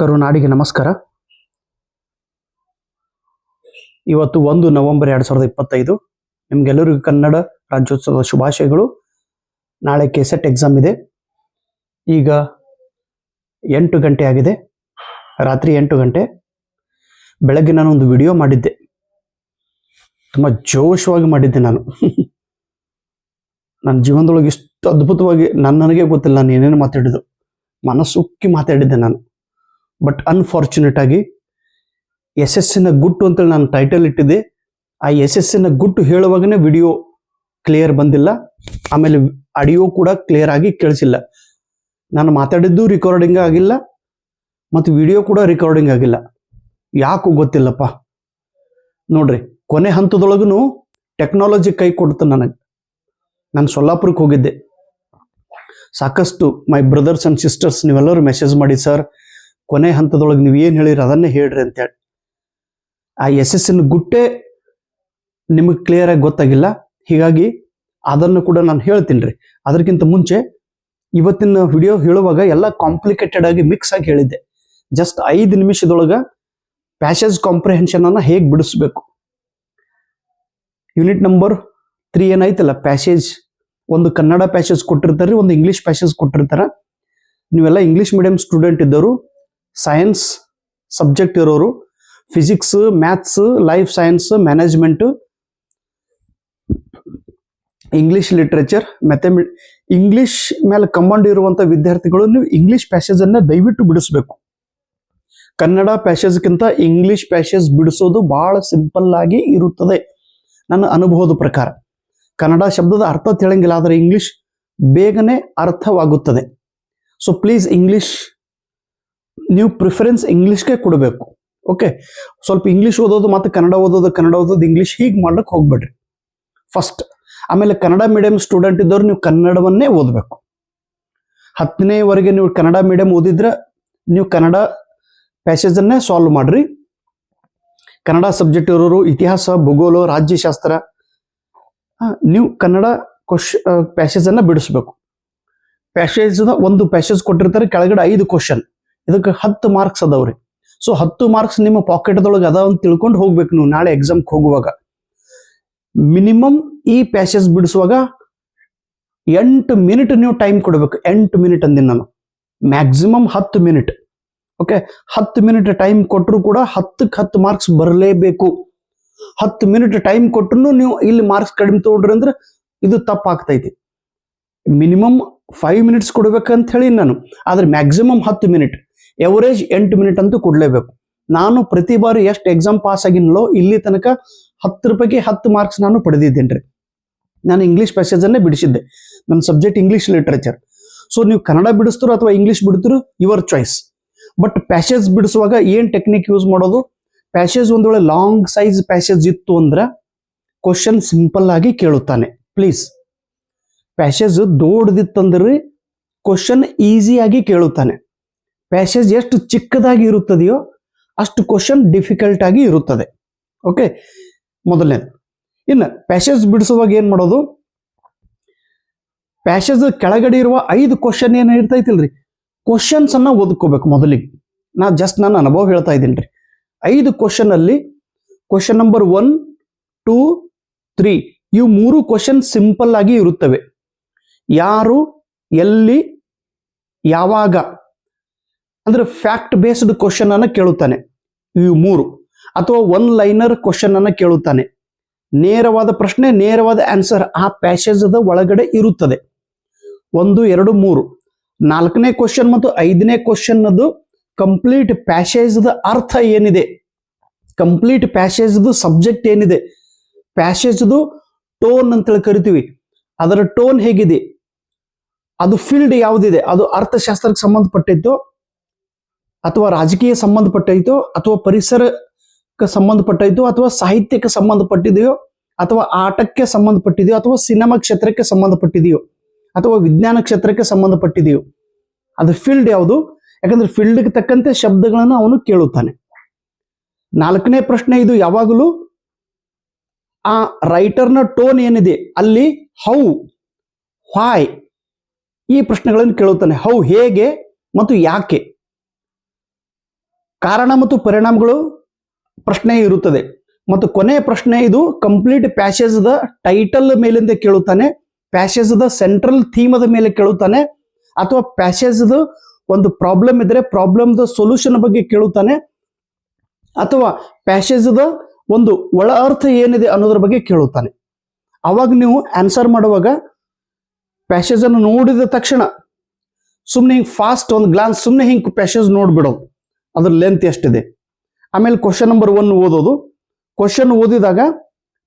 ಕರುನಾಡಿಗೆ ನಮಸ್ಕಾರ. ಇವತ್ತು ಒಂದು ನವೆಂಬರ್ ಎರಡು ಸಾವಿರದ ಇಪ್ಪತ್ತೈದು. ನಿಮ್ಗೆಲ್ಲರಿಗೂ ಕನ್ನಡ ರಾಜ್ಯೋತ್ಸವದ ಶುಭಾಶಯಗಳು. ನಾಳೆ ಕೆಸೆಟ್ ಎಕ್ಸಾಮ್ ಇದೆ. ಈಗ ಎಂಟು ಗಂಟೆ ಆಗಿದೆ. ರಾತ್ರಿ ಎಂಟು ಗಂಟೆ. ಬೆಳಗ್ಗೆ ನಾನು ಒಂದು ವಿಡಿಯೋ ಮಾಡಿದ್ದೆ. ತುಂಬ ಜೋಶವಾಗಿ ಮಾಡಿದ್ದೆ ನಾನು. ನನ್ನ ಜೀವನದೊಳಗೆ ಇಷ್ಟು ಅದ್ಭುತವಾಗಿ ನನ್ನ ನನಗೆ ಗೊತ್ತಿಲ್ಲ, ನಾನು ಏನೇನು ಮಾತಾಡಿದ್ದು. ಮನಸ್ಸುಕ್ಕಿ ಮಾತಾಡಿದ್ದೆ ನಾನು. ಬಟ್ ಅನ್ಫಾರ್ಚುನೇಟ್ ಆಗಿ ಯಶಸ್ಸಿನ ಗುಟ್ಟು ಅಂತೇಳಿ ನಾನು ಟೈಟಲ್ ಇಟ್ಟಿದ್ದೆ. ಆ ಯಶಸ್ಸಿನ ಗುಟ್ಟು ಹೇಳುವಾಗನೇ ವಿಡಿಯೋ ಕ್ಲಿಯರ್ ಬಂದಿಲ್ಲ. ಆಮೇಲೆ ಆಡಿಯೋ ಕೂಡ ಕ್ಲಿಯರ್ ಆಗಿ ಕೇಳಿಸಿಲ್ಲ. ನಾನು ಮಾತಾಡಿದ್ದು ರೆಕಾರ್ಡಿಂಗ್ ಆಗಿಲ್ಲ ಮತ್ತು ವಿಡಿಯೋ ಕೂಡ ರೆಕಾರ್ಡಿಂಗ್ ಆಗಿಲ್ಲ. ಯಾಕೂ ಗೊತ್ತಿಲ್ಲಪ್ಪ. ನೋಡ್ರಿ, ಕೊನೆ ಹಂತದೊಳಗೂ ಟೆಕ್ನಾಲಜಿ ಕೈ ಕೊಡ್ತು ನನಗೆ. ನಾನು ಸೊಲ್ಲಾಪುರಕ್ಕೆ ಹೋಗಿದ್ದೆ. ಸಾಕಷ್ಟು ಮೈ ಬ್ರದರ್ಸ್ ಅಂಡ್ ಸಿಸ್ಟರ್ಸ್ ನೀವೆಲ್ಲರೂ ಮೆಸೇಜ್ ಮಾಡಿ ಸರ್ ಕೊನೆ ಹಂತದೊಳಗೆ ನೀವು ಏನು ಹೇಳಿರಿ ಅದನ್ನೇ ಹೇಳ್ರಿ ಅಂತೇಳಿ ಆ ಯಶಸ್ಸಿನ ಗುಟ್ಟೆ ನಿಮಗೆ ಕ್ಲಿಯರ್ ಆಗಿ ಗೊತ್ತಾಗಿಲ್ಲ. ಹೀಗಾಗಿ ಅದನ್ನು ಕೂಡ ನಾನು ಹೇಳ್ತೀನಿ ರೀ. ಅದಕ್ಕಿಂತ ಮುಂಚೆ ಇವತ್ತಿನ ವಿಡಿಯೋ ಹೇಳುವಾಗ ಎಲ್ಲ ಕಾಂಪ್ಲಿಕೇಟೆಡ್ ಆಗಿ ಮಿಕ್ಸ್ ಆಗಿ ಹೇಳಿದ್ದೆ. ಜಸ್ಟ್ ಐದು ನಿಮಿಷದೊಳಗೆ ಪ್ಯಾಸೇಜ್ ಕಾಂಪ್ರಿಹೆನ್ಷನ್ ಅನ್ನ ಹೇಗೆ ಬಿಡಿಸ್ಬೇಕು? ಯೂನಿಟ್ ನಂಬರ್ ತ್ರೀ ಏನಾಯ್ತಲ್ಲ? ಪ್ಯಾಸೇಜ್ ಒಂದು ಕನ್ನಡ ಪ್ಯಾಸೇಜ್ ಕೊಟ್ಟಿರ್ತಾರೆ, ಒಂದು ಇಂಗ್ಲಿಷ್ ಪ್ಯಾಸೇಜ್ ಕೊಟ್ಟಿರ್ತಾರೆ. ನೀವೆಲ್ಲ ಇಂಗ್ಲಿಷ್ ಮೀಡಿಯಂ ಸ್ಟೂಡೆಂಟ್ ಇದ್ದವರು ಸೈನ್ಸ್ ಸಬ್ಜೆಕ್ಟ್ ಇರೋರು physics maths life science management English literature ಮ್ಯಾಥಮೆ English ಮೇಲೆ ಕಮಾಂಡ್ ಇರುವಂತ ವಿದ್ಯಾರ್ಥಿಗಳು ನೀವು ಇಂಗ್ಲಿಷ್ ಪ್ಯಾಸೇಜ್ ಅನ್ನ ದಯವಿಟ್ಟು ಬಿಡಿಸ್ಬೇಕು. ಕನ್ನಡ ಪ್ಯಾಸೇಜ್ಗಿಂತ ಇಂಗ್ಲಿಷ್ ಪ್ಯಾಸೇಜ್ ಬಿಡಿಸೋದು ಬಹಳ ಸಿಂಪಲ್ ಆಗಿ ಇರುತ್ತದೆ. ನನ್ನ ಅನುಭವದ ಪ್ರಕಾರ. ಕನ್ನಡ ಶಬ್ದದ ಅರ್ಥ ತಿಳಿಯಂಗಿಲ್ಲ, ಆದರೆ ಇಂಗ್ಲಿಷ್ ಬೇಗನೆ ಅರ್ಥವಾಗುತ್ತದೆ. ಸೊ ಪ್ಲೀಸ್ ಇಂಗ್ಲಿಷ್ ನೀವು ಪ್ರಿಫರೆನ್ಸ್ ಇಂಗ್ಲೀಷ್ಗೆ ಕೊಡಬೇಕು. ಓಕೆ ಸ್ವಲ್ಪ ಇಂಗ್ಲಿಷ್ ಓದೋದು ಮತ್ತು ಕನ್ನಡ ಓದೋದು ಕನ್ನಡ ಓದೋದು ಇಂಗ್ಲಿಷ್ ಹೀಗೆ ಮಾಡ್ಲಿಕ್ಕೆ ಹೋಗ್ಬೇಡ್ರಿ. ಫಸ್ಟ್ ಆಮೇಲೆ ಕನ್ನಡ ಮೀಡಿಯಂ ಸ್ಟೂಡೆಂಟ್ ಇದ್ದವ್ರು ನೀವು ಕನ್ನಡವನ್ನೇ ಓದಬೇಕು. ಹತ್ತನೇವರೆಗೆ ನೀವು ಕನ್ನಡ ಮೀಡಿಯಂ ಓದಿದ್ರೆ ನೀವು ಕನ್ನಡ ಪ್ಯಾಸೇಜನ್ನೇ ಸಾಲ್ವ್ ಮಾಡ್ರಿ. ಕನ್ನಡ ಸಬ್ಜೆಕ್ಟ್ ಇರೋರು, ಇತಿಹಾಸ, ಭೂಗೋಳ, ರಾಜ್ಯಶಾಸ್ತ್ರ ನೀವು ಕನ್ನಡ ಕ್ವಶ್ ಪ್ಯಾಸೇಜನ್ನು ಬಿಡಿಸ್ಬೇಕು. ಪ್ಯಾಸೇಜ್ ಒಂದು ಪ್ಯಾಸೇಜ್ ಕೊಟ್ಟಿರ್ತಾರೆ, ಕೆಳಗಡೆ ಐದು ಕ್ವಶನ್ ಇದಕ್ಕೆ ಹತ್ತು ಮಾರ್ಕ್ಸ್ ಅದಾವ್ರಿ ಸೊ ಹತ್ತು ಮಾರ್ಕ್ಸ್ ನಿಮ್ಮ ಪಾಕೆಟ್ದೊಳಗೆ ಅದಾವ ಅಂತ ತಿಳ್ಕೊಂಡು ಹೋಗ್ಬೇಕು ನೀವು ನಾಳೆ ಎಕ್ಸಾಮ್ಗೆ ಹೋಗುವಾಗ. ಮಿನಿಮಮ್ ಈ ಪ್ಯಾಸೇಜ್ ಬಿಡಿಸುವಾಗ ಎಂಟು ಮಿನಿಟ್ ನೀವು ಟೈಮ್ ಕೊಡಬೇಕು. ಎಂಟು ಮಿನಿಟ್ ಅಂದಿನ ನಾನು. ಮ್ಯಾಕ್ಸಿಮಮ್ ಹತ್ತು ಮಿನಿಟ್ ಓಕೆ ಹತ್ತು ಮಿನಿಟ್ ಟೈಮ್ ಕೊಟ್ಟರು ಕೂಡ ಹತ್ತಕ್ಕೆ ಹತ್ತು ಮಾರ್ಕ್ಸ್ ಬರಲೇಬೇಕು. ಹತ್ತು ಮಿನಿಟ್ ಟೈಮ್ ಕೊಟ್ಟರು ನೀವು ಇಲ್ಲಿ ಮಾರ್ಕ್ಸ್ ಕಡಿಮೆ ತೊಗೊಂಡ್ರಿ ಅಂದ್ರೆ ಇದು ತಪ್ಪಾಗ್ತೈತಿ. ಮಿನಿಮಮ್ ಫೈವ್ ಮಿನಿಟ್ಸ್ ಕೊಡ್ಬೇಕಂತ ಹೇಳಿ ನಾನು. ಆದ್ರೆ ಮ್ಯಾಕ್ಸಿಮಮ್ ಹತ್ತು ಮಿನಿಟ್ ಎವರೇಜ್ ಎಂಟು ಮಿನಿಟ್ ಅಂತೂ ಕೊಡಲೇಬೇಕು. ನಾನು ಪ್ರತಿ ಬಾರಿ ಎಷ್ಟು ಎಕ್ಸಾಮ್ ಪಾಸ್ ಆಗಿನಲ್ಲೋ ಇಲ್ಲಿ ತನಕ ಹತ್ತು ರೂಪಾಯಿಗೆ ಹತ್ತು ಮಾರ್ಕ್ಸ್ ನಾನು ಪಡೆದಿದ್ದೇನೆ ರೀ ನಾನು ಇಂಗ್ಲೀಷ್ ಪ್ಯಾಸೇಜನ್ನೇ ಬಿಡಿಸಿದ್ದೆ. ನನ್ನ ಸಬ್ಜೆಕ್ಟ್ ಇಂಗ್ಲೀಷ್ ಲಿಟ್ರೇಚರ್ ಸೊ ನೀವು ಕನ್ನಡ ಬಿಡಿಸ್ತಿರೋ ಅಥವಾ ಇಂಗ್ಲೀಷ್ ಬಿಡ್ತಿರೋ ಯುವರ್ ಚಾಯ್ಸ್ ಬಟ್ ಪ್ಯಾಸೇಜ್ ಬಿಡಿಸುವಾಗ ಏನು ಟೆಕ್ನಿಕ್ ಯೂಸ್ ಮಾಡೋದು? ಪ್ಯಾಸೇಜ್ ಒಂದ್ ವೇಳೆ ಲಾಂಗ್ ಸೈಜ್ ಪ್ಯಾಸೇಜ್ ಇತ್ತು ಅಂದ್ರೆ ಕ್ವಶನ್ ಸಿಂಪಲ್ ಆಗಿ ಕೇಳುತ್ತಾನೆ. ಪ್ಲೀಸ್ ಪ್ಯಾಸೇಜ್ ದೊಡ್ಡದಿತ್ತಂದ್ರೆ ಕ್ವಶನ್ ಈಸಿಯಾಗಿ ಕೇಳುತ್ತಾನೆ. ಪ್ಯಾಸೇಜ್ ಎಷ್ಟು ಚಿಕ್ಕದಾಗಿ ಇರುತ್ತದೆಯೋ ಅಷ್ಟು ಕ್ವಶನ್ ಡಿಫಿಕಲ್ಟ್ ಆಗಿ ಇರುತ್ತದೆ. ಓಕೆ ಮೊದಲನೇದು. ಇನ್ನು ಪ್ಯಾಸೇಜ್ ಬಿಡಿಸುವಾಗ ಏನು ಮಾಡೋದು? ಪ್ಯಾಸೇಜ್ ಕೆಳಗಡೆ ಇರುವ ಐದು ಕ್ವಶನ್ ಏನು ಇರ್ತೈತಿಲ್ರಿ ಕ್ವಶನ್ಸ್ ಅನ್ನ ಓದ್ಕೋಬೇಕು ಮೊದಲಿಗೆ. ನಾ ಜಸ್ಟ್ ನನ್ನ ಅನುಭವ ಹೇಳ್ತಾ ಇದ್ದೀನಿ ರೀ. ಐದು ಕ್ವಶನ್ ಅಲ್ಲಿ question number one two three ಇವು ಮೂರು ಕ್ವಶನ್ ಸಿಂಪಲ್ ಆಗಿ ಇರುತ್ತವೆ. ಯಾರು, ಎಲ್ಲಿ, ಯಾವಾಗ? ಅಂದ್ರೆ ಫ್ಯಾಕ್ಟ್ ಬೇಸ್ಡ್ ಕ್ವಶನ್ ಅನ್ನ ಕೇಳುತ್ತಾನೆ. ಇವು ಮೂರು ಅಥವಾ ಒನ್ ಲೈನರ್ ಕ್ವಶನ್ ಅನ್ನ ಕೇಳುತ್ತಾನೆ. ನೇರವಾದ ಪ್ರಶ್ನೆ, ನೇರವಾದ ಆನ್ಸರ್ ಆ ಪ್ಯಾಸೇಜದ ಒಳಗಡೆ ಇರುತ್ತದೆ. ಒಂದು, ಎರಡು, ಮೂರು. ನಾಲ್ಕನೇ ಕ್ವಶನ್ ಮತ್ತು ಐದನೇ ಕ್ವಶನ್ ಅದು ಕಂಪ್ಲೀಟ್ ಪ್ಯಾಸೇಜ್ದ ಅರ್ಥ ಏನಿದೆ? ಕಂಪ್ಲೀಟ್ ಪ್ಯಾಸೇಜ್ದು ಸಬ್ಜೆಕ್ಟ್ ಏನಿದೆ? ಪ್ಯಾಸೇಜ್ದು ಟೋನ್ ಅಂತೇಳಿ ಕರಿತೀವಿ. ಅದರ ಟೋನ್ ಹೇಗಿದೆ? ಅದು ಫೀಲ್ಡ್ ಯಾವುದಿದೆ? ಅದು ಅರ್ಥಶಾಸ್ತ್ರಕ್ಕೆ ಸಂಬಂಧಪಟ್ಟಿದ್ದು ಅಥವಾ ರಾಜಕೀಯ ಸಂಬಂಧಪಟ್ಟೈತೋ ಅಥವಾ ಪರಿಸರಕ್ಕೆ ಸಂಬಂಧಪಟ್ಟೈತೋ ಅಥವಾ ಸಾಹಿತ್ಯಕ್ಕೆ ಸಂಬಂಧಪಟ್ಟಿದೆಯೋ ಅಥವಾ ಆಟಕ್ಕೆ ಸಂಬಂಧಪಟ್ಟಿದೆಯೋ ಅಥವಾ ಸಿನಿಮಾ ಕ್ಷೇತ್ರಕ್ಕೆ ಸಂಬಂಧಪಟ್ಟಿದೆಯೋ ಅಥವಾ ವಿಜ್ಞಾನ ಕ್ಷೇತ್ರಕ್ಕೆ ಸಂಬಂಧಪಟ್ಟಿದೆಯೋ, ಅದು ಫೀಲ್ಡ್ ಯಾವುದು? ಯಾಕಂದ್ರೆ ಫೀಲ್ಡ್ಗೆ ತಕ್ಕಂತೆ ಶಬ್ದಗಳನ್ನು ಅವನು ಕೇಳುತ್ತಾನೆ. ನಾಲ್ಕನೇ ಪ್ರಶ್ನೆ ಇದು, ಯಾವಾಗಲೂ ಆ ರೈಟರ್ನ ಟೋನ್ ಏನಿದೆ? ಅಲ್ಲಿ ಹೌ ವಾಯ್ ಈ ಪ್ರಶ್ನೆಗಳನ್ನು ಕೇಳುತ್ತಾನೆ. ಹೌ ಹೇಗೆ ಮತ್ತು ಯಾಕೆ? ಕಾರಣ ಮತ್ತು ಪರಿಣಾಮಗಳು ಪ್ರಶ್ನೆ ಇರುತ್ತದೆ. ಮತ್ತು ಕೊನೆಯ ಪ್ರಶ್ನೆ ಇದು ಕಂಪ್ಲೀಟ್ ಪ್ಯಾಸೇಜ್ದ ಟೈಟಲ್ ಮೇಲಿಂದ ಕೇಳುತ್ತಾನೆ ದ ಸೆಂಟ್ರಲ್ ಥೀಮದ ಮೇಲೆ ಕೇಳುತ್ತಾನೆ, ಅಥವಾ ಪ್ಯಾಸೇಜ್ ಒಂದು ಪ್ರಾಬ್ಲಮ್ ಇದ್ರೆ ದ ಸೊಲ್ಯೂಷನ್ ಬಗ್ಗೆ ಕೇಳುತ್ತಾನೆ, ಅಥವಾ ಪ್ಯಾಸೇಜ್ದ ಒಂದು ಒಳ ಅರ್ಥ ಏನಿದೆ ಅನ್ನೋದ್ರ ಬಗ್ಗೆ ಕೇಳುತ್ತಾನೆ. ಅವಾಗ ನೀವು ಆನ್ಸರ್ ಮಾಡುವಾಗ ಪ್ಯಾಸೇಜ್ ಅನ್ನು ನೋಡಿದ ತಕ್ಷಣ ಸುಮ್ಮನೆ ಹಿಂಗೆ ಫಾಸ್ಟ್ ಒಂದು ಗ್ಲಾನ್ಸ್ ಸುಮ್ಮನೆ ಹಿಂಗೆ ಪ್ಯಾಸೇಜ್ ನೋಡ್ಬಿಡೋದು. ಅದ್ರ ಲೆಂತ್ ಎಷ್ಟಿದೆ? ಆಮೇಲೆ ಕ್ವಶನ್ ನಂಬರ್ ಒನ್ ಓದೋದು. ಕ್ವಶನ್ ಓದಿದಾಗ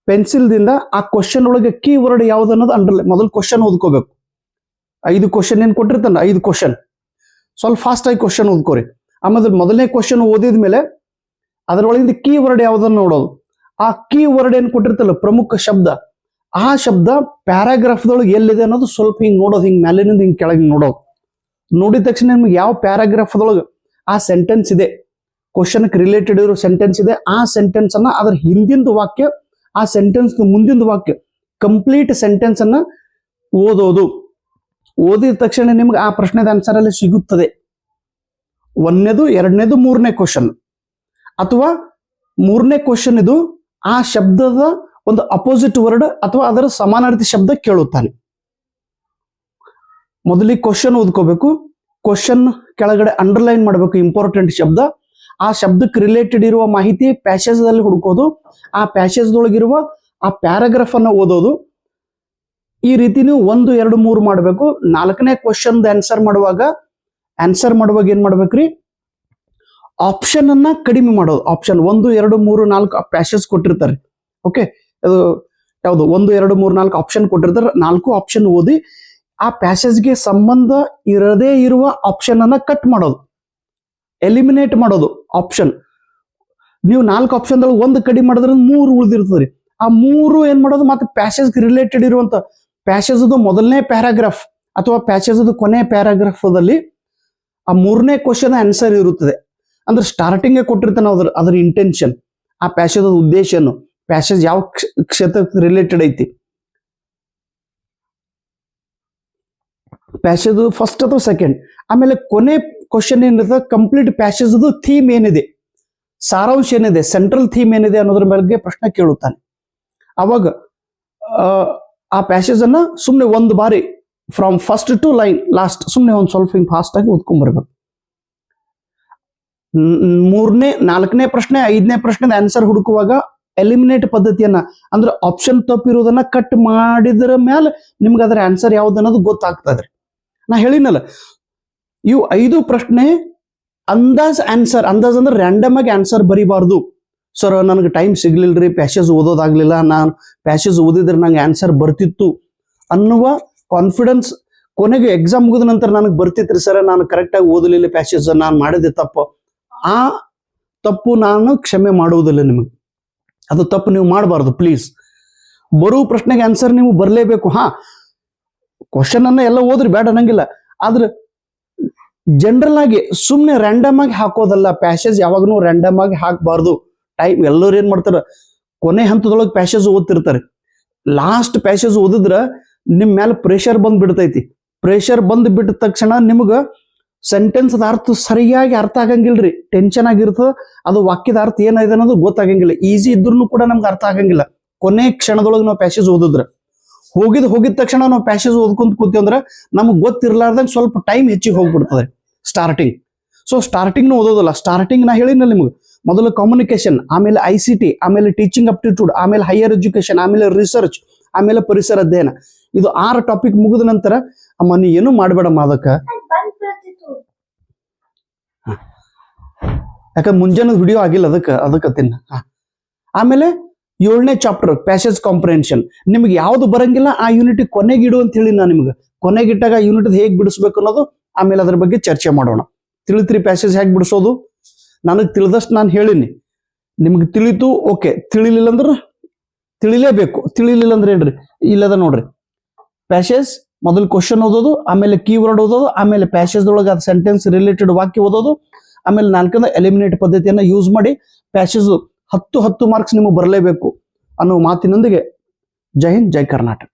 ಪೆನ್ಸಿಲ್ದಿಂದ ಆ ಕ್ವಶನ್ ಒಳಗೆ ಕೀ ವರ್ಡ್ ಯಾವ್ದು ಅನ್ನೋದು ಅಂಡರ್ಲೈನ್ ಮೊದಲು ಕ್ವಶನ್ ಓದ್ಕೋಬೇಕು. ಐದು ಕ್ವಶನ್ ಏನು ಕೊಟ್ಟಿರ್ತಾನೆ? ಐದು ಕ್ವಶನ್ ಸ್ವಲ್ಪ ಫಾಸ್ಟ್ ಆಗಿ ಕ್ವಶನ್ ಓದ್ಕೋರಿ. ಆಮೇಲೆ ಮೊದಲನೇ ಕ್ವಶನ್ ಓದಿದ ಮೇಲೆ ಅದರೊಳಗಿಂದ ಕೀ ವರ್ಡ್ ಯಾವ್ದನ್ನ ನೋಡೋದು. ಆ ಕೀ ವರ್ಡ್ ಏನು ಕೊಟ್ಟಿರ್ತಲ್ಲ, ಪ್ರಮುಖ ಶಬ್ದ, ಆ ಶಬ್ದ ಪ್ಯಾರಾಗ್ರಾಫ್ದೊಳಗೆ ಎಲ್ಲಿದೆ ಅನ್ನೋದು ಸ್ವಲ್ಪ ಹಿಂಗೆ ನೋಡೋದು, ಹಿಂಗೆ ಮೇಲಿನಿಂದ ಹಿಂಗೆ ಕೆಳಗೆ ನೋಡೋದು. ನೋಡಿದ ತಕ್ಷಣ ನಿಮ್ಗೆ ಯಾವ ಪ್ಯಾರಾಗ್ರಾಫ್ದೊಳಗೆ ಆ ಸೆಂಟೆನ್ಸ್ ಇದೆ. ಕ್ವಶನ್ಗೆ ರಿಲೇಟೆಡ್ ಇರೋ ಸೆಂಟೆನ್ಸ್ ಇದೆ. ಆ ಸೆಂಟೆನ್ಸ್ ಅನ್ನ ಅದರ ಹಿಂದಿಂದು ವಾಕ್ಯ, ಆ ಸೆಂಟೆನ್ಸ್ ಮುಂದಿನ ವಾಕ್ಯ ಕಂಪ್ಲೀಟ್ ಸೆಂಟೆನ್ಸ್ ಅನ್ನ ಓದೋದು. ಓದಿದ ತಕ್ಷಣ ನಿಮ್ಗೆ ಆ ಪ್ರಶ್ನೆದ ಆನ್ಸರ್ ಅಲ್ಲಿ ಸಿಗುತ್ತದೆ. ಒಂದನೇದು, ಎರಡನೇದು, ಮೂರನೇ ಕ್ವಶನ್ ಅಥವಾ ಮೂರನೇ ಕ್ವಶನ್ ಇದು ಆ ಶಬ್ದದ ಒಂದು ಅಪೋಸಿಟ್ ವರ್ಡ್ ಅಥವಾ ಅದರ ಸಮಾನಾರ್ಥಿ ಶಬ್ದ ಕೇಳುತ್ತಾನೆ. ಮೊದಲಿಗೆ ಕ್ವಶನ್ ಓದ್ಕೋಬೇಕು. ಕ್ವಶನ್ ಕೆಳಗಡೆ ಅಂಡರ್ಲೈನ್ ಮಾಡಬೇಕು ಇಂಪಾರ್ಟೆಂಟ್ ಶಬ್ದ. ಆ ಶಬ್ದಕ್ಕೆ ರಿಲೇಟೆಡ್ ಇರುವ ಮಾಹಿತಿ ಪ್ಯಾಸೇಜ್ ದಲ್ಲಿ ಹುಡುಕೋದು. ಆ ಪ್ಯಾಸೇಜ್ ಒಳಗಿರುವ ಆ ಪ್ಯಾರಾಗ್ರಾಫ್ ಅನ್ನ ಓದೋದು. ಈ ರೀತಿ ನೀವು ಒಂದು, ಎರಡು, ಮೂರು ಮಾಡಬೇಕು. ನಾಲ್ಕನೇ ಕ್ವಶನ್ ಆನ್ಸರ್ ಮಾಡುವಾಗ ಆನ್ಸರ್ ಮಾಡುವಾಗ ಏನ್ ಮಾಡ್ಬೇಕ್ರಿ? ಆಪ್ಷನ್ ಅನ್ನ ಕಡಿಮೆ ಮಾಡೋದು. ಆಪ್ಷನ್ ಒಂದು, ಎರಡು, ಮೂರು, ನಾಲ್ಕು ಪ್ಯಾಸೇಜ್ ಕೊಟ್ಟಿರ್ತಾರೆ. ಓಕೆ ಅದು ಯಾವುದು? ಒಂದು, ಎರಡು, ಮೂರು, ನಾಲ್ಕು ಆಪ್ಷನ್ ಕೊಟ್ಟಿರ್ತಾರೆ. ನಾಲ್ಕು ಆಪ್ಷನ್ ಓದಿ ಆ ಪ್ಯಾಸೇಜ್ಗೆ ಸಂಬಂಧ ಇರದೇ ಇರುವ ಆಪ್ಷನ್ ಅನ್ನ ಕಟ್ ಮಾಡೋದು. ಎಲಿಮಿನೇಟ್ ಮಾಡೋದು ಆಪ್ಷನ್ ನೀವು ನಾಲ್ಕು ಆಪ್ಷನ್ ಒಂದು ಕಡಿಮೆ ಮಾಡಿದ್ರೆ ಮೂರು ಉಳಿದಿರ್ತದ್ರಿ. ಆ ಮೂರು ಏನ್ ಮಾಡೋದು? ಮತ್ತೆ ಪ್ಯಾಸೇಜ್ ರಿಲೇಟೆಡ್ ಇರುವಂತ ಪ್ಯಾಸೇಜ್ ಮೊದಲನೇ ಪ್ಯಾರಾಗ್ರಾಫ್ ಅಥವಾ ಪ್ಯಾಸೇಜ್ ಕೊನೆ ಪ್ಯಾರಾಗ್ರಾಫ್ ದಲ್ಲಿ ಆ ಮೂರನೇ ಕ್ವಶನ್ ಆನ್ಸರ್ ಇರುತ್ತದೆ. ಅಂದ್ರೆ ಸ್ಟಾರ್ಟಿಂಗ್ ಕೊಟ್ಟಿರ್ತಾನೆ ಅದ್ರ ಅದ್ರ ಇಂಟೆನ್ಷನ್ ಆ ಪ್ಯಾಸೇಜ್ ಉದ್ದೇಶನು. ಪ್ಯಾಸೇಜ್ ಯಾವ ಕ್ಷ- ಕ್ಷೇತ್ರಕ್ಕೆ ರಿಲೇಟೆಡ್ ಐತಿ? ಪ್ಯಾಸೇಜ್ ಫಸ್ಟ್ ಅಥವಾ ಸೆಕೆಂಡ್ ಆಮೇಲೆ ಕೊನೆ ಕ್ವಶನ್ ಏನಿದೆ ಕಂಪ್ಲೀಟ್ ಪ್ಯಾಸೇಜ್ ಥೀಮ್ ಏನಿದೆ? ಸಾರಾಂಶ ಏನಿದೆ? ಸೆಂಟ್ರಲ್ ಥೀಮ್ ಏನಿದೆ ಅನ್ನೋದ್ರ ಬಗ್ಗೆ ಪ್ರಶ್ನೆ ಕೇಳುತ್ತಾನೆ. ಅವಾಗ ಆ, ಆ ಪ್ಯಾಸೇಜ್ ಅನ್ನ ಸುಮ್ಮನೆ ಒಂದು ಬಾರಿ from first to line last ಸುಮ್ಮನೆ ಒಂದು ಸ್ವಲ್ಪ ಹಿಂಗೆ ಫಾಸ್ಟ್ ಆಗಿ ಓದ್ಕೊಂಡ್ಬರ್ಬೇಕು ಮೂರನೇ ನಾಲ್ಕನೇ ಪ್ರಶ್ನೆ ಐದನೇ ಪ್ರಶ್ನೆ ಆನ್ಸರ್ ಹುಡುಕುವಾಗ ಎಲಿಮಿನೇಟ್ ಪದ್ಧತಿಯನ್ನ. ಅಂದ್ರೆ ಆಪ್ಷನ್ ತಪ್ಪಿರೋದನ್ನ ಕಟ್ ಮಾಡಿದ್ರ ಮೇಲೆ ನಿಮ್ಗೆ ಅದರ ಆನ್ಸರ್ ಯಾವ್ದು ಅನ್ನೋದು ಗೊತ್ತಾಗ್ತದ್ರಿ. ನಾ ಹೇಳಿನಲ್ಲ, ಇವು ಐದು ಪ್ರಶ್ನೆ ಅಂದಾಜ್ ಆನ್ಸರ್ ಅಂದಾಜ್ ಅಂದ್ರೆ ರ್ಯಾಂಡಮ್ ಆಗಿ ಆನ್ಸರ್ ಬರಿಬಾರ್ದು. ಸರ್ ನನಗೆ ಟೈಮ್ ಸಿಗ್ಲಿಲ್ರಿ ಪ್ಯಾಶೇಜ್ ಓದೋದಾಗ್ಲಿಲ್ಲ, ನಾನು ಪ್ಯಾಸೇಜ್ ಓದಿದ್ರೆ ನಂಗೆ ಆನ್ಸರ್ ಬರ್ತಿತ್ತು ಅನ್ನುವ ಕಾನ್ಫಿಡೆನ್ಸ್ ಕೊನೆಗೆ ಎಕ್ಸಾಮ್ ಮುಗಿದ ನಂತರ ನನಗೆ ಬರ್ತಿತ್ರಿ ಸರ್ ನಾನು ಕರೆಕ್ಟಾಗಿ ಓದಲಿಲ್ಲ ಪ್ಯಾಸೇಜ್ ನಾನು ಮಾಡಿದೆ ತಪ್ಪು. ಆ ತಪ್ಪು ನಾನು ಕ್ಷಮೆ ಮಾಡುವುದಿಲ್ಲ ನಿಮಗೆ. ಅದು ತಪ್ಪು ನೀವು ಮಾಡಬಾರ್ದು ಪ್ಲೀಸ್ ಬರೋ ಪ್ರಶ್ನೆಗೆ ಆನ್ಸರ್ ನೀವು ಬರಲೇಬೇಕು. ಹಾ ಕ್ವಶನ್ ಅನ್ನ ಎಲ್ಲ ಓದ್ರಿ, ಬೇಡ ಅನ್ನಂಗಿಲ್ಲ ಆದ್ರೆ ಜನರಲ್ ಆಗಿ ಸುಮ್ಮನೆ ರ್ಯಾಂಡಮ್ ಆಗಿ ಹಾಕೋದಲ್ಲ ಪ್ಯಾಸೇಜ್ ಯಾವಾಗಲೂ ರ್ಯಾಂಡಮ್ ಆಗಿ ಹಾಕಬಾರ್ದು. ಟೈಮ್ ಎಲ್ಲರೂ ಏನ್ ಮಾಡ್ತಾರ, ಕೊನೆ ಹಂತದೊಳಗೆ ಪ್ಯಾಸೇಜ್ ಓದ್ತಿರ್ತಾರೆ. ಲಾಸ್ಟ್ ಪ್ಯಾಸೇಜ್ ಓದಿದ್ರ ನಿಮ್ಮ ಮೇಲೆ ಪ್ರೆಷರ್ ಬಂದು ಬಿಡ್ತೈತಿ. ಪ್ರೆಷರ್ ಬಂದು ಬಿಟ್ಟ ತಕ್ಷಣ ನಿಮ್ಗ ಸೆಂಟೆನ್ಸ್ ಅರ್ಥ ಸರಿಯಾಗಿ ಅರ್ಥ ಆಗಂಗಿಲ್ರಿ. ಟೆನ್ಷನ್ ಆಗಿರ್ತದ, ಅದು ವಾಕ್ಯದ ಅರ್ಥ ಏನಿದೆ ಅನ್ನೋದು ಗೊತ್ತಾಗಂಗಿಲ್ಲ. ಈಸಿ ಇದ್ರೂ ಕೂಡ ನಮ್ಗೆ ಅರ್ಥ ಆಗಂಗಿಲ್ಲ. ಕೊನೆ ಕ್ಷಣದೊಳಗೆ ನಾವು ಪ್ಯಾಸೇಜ್ ಓದಿದ್ರೆ, ಹೋಗಿದ್ ಹೋಗಿದ ತಕ್ಷಣ ನಾವು ಪ್ಯಾಸೇಜ್ ಓದ್ಕೊಂತ ಕೂತೀವಿ ಅಂದ್ರೆ ನಮ್ಗೆ ಗೊತ್ತಿರ್ಲಾರ್ದಂಗೆ ಸ್ವಲ್ಪ ಟೈಮ್ ಹೆಚ್ಚಿಗೆ ಹೋಗ್ಬಿಡ್ತದೆ ಸ್ಟಾರ್ಟಿಂಗ್ ಸೊ ಸ್ಟಾರ್ಟಿಂಗ್ ಓದೋದಲ್ಲ ಸ್ಟಾರ್ಟಿಂಗ್ ನಾ ಹೇಳಿನ ನಿಮ್ಗೆ, ಮೊದಲು ಕಮ್ಯುನಿಕೇಶನ್ ಆಮೇಲೆ ಐ ಸಿ ಟಿ ಆಮೇಲೆ ಟೀಚಿಂಗ್ ಅಪ್ಟಿಟ್ಯೂಡ್ ಆಮೇಲೆ ಹೈಯರ್ ಎಜುಕೇಶನ್ ಆಮೇಲೆ ರಿಸರ್ಚ್ ಆಮೇಲೆ ಪರಿಸರ ಅಧ್ಯಯನ. ಇದು ಆರು ಟಾಪಿಕ್ ಮುಗಿದ ನಂತರ, ಅಮ್ಮ ನೀ ಏನು ಮಾಡಬೇಡಮ್ಮ ಅದಕ್ಕೆ ಬಂದ್ ಬರ್ತಿತ್ತು ಯಾಕಂದ್ರೆ ಮುಂಜಾನೆ ವಿಡಿಯೋ ಆಗಿಲ್ಲ ಅದಕ್ಕೆ ಅದಕ್ಕೆ ತಿನ್ನ. ಆಮೇಲೆ ಏಳನೇ ಚಾಪ್ಟರ್ ಪ್ಯಾಸೇಜ್ ಕಾಂಪ್ರಿಹೆನ್ಷನ್ ನಿಮ್ಗೆ ಯಾವ್ದು ಬರಂಗಿಲ್ಲ, ಆ ಯೂನಿಟ್ ಕೊನೆಗೆ ಇಡು ಅಂತ ಹೇಳಿ ನಾನು ನಿಮ್ಗೆ. ಕೊನೆಗಿಟ್ಟಾಗ ಯೂನಿಟ್ ಹೇಗೆ ಬಿಡಿಸ್ಬೇಕು ಅನ್ನೋದು ಆಮೇಲೆ ಅದ್ರ ಬಗ್ಗೆ ಚರ್ಚೆ ಮಾಡೋಣ. ತಿಳಿತ್ರಿ ಪ್ಯಾಸೇಜ್ ಹೇಗೆ ಬಿಡಿಸೋದು? ನನಗೆ ತಿಳಿದಷ್ಟು ನಾನು ಹೇಳಿನಿ. ನಿಮ್ಗೆ ತಿಳಿತು, ಓಕೆ. ತಿಳಿಲಿಲ್ಲ ಅಂದ್ರೆ ತಿಳಿಲೇಬೇಕು. ತಿಳಿಲಿಲ್ಲ ಅಂದ್ರೆ ಏನ್ರಿ? ಇಲ್ಲದ ನೋಡ್ರಿ. ಪ್ಯಾಸೇಜ್ ಮೊದಲು ಕ್ವಶನ್ ಓದೋದು, ಆಮೇಲೆ ಕೀವರ್ಡ್ ಓದೋದು, ಆಮೇಲೆ ಪ್ಯಾಸೇಜ್ ಒಳಗೆ ಅದು ಸೆಂಟೆನ್ಸ್ ರಿಲೇಟೆಡ್ ವಾಕ್ಯ ಓದೋದು ಆಮೇಲೆ ನಾಲ್ಕಂದ್ರೆ ಎಲಿಮಿನೇಟ್ ಪದ್ಧತಿಯನ್ನ ಯೂಸ್ ಮಾಡಿ ಪ್ಯಾಶಸ್ ಹತ್ತು ಹತ್ತು ಮಾರ್ಕ್ಸ್ ನಿಮಗೆ ಬರಲೇಬೇಕು ಅನ್ನೋ ಮಾತಿನೊಂದಿಗೆ ಜೈ ಹಿಂದ್, ಜೈ ಕರ್ನಾಟಕ.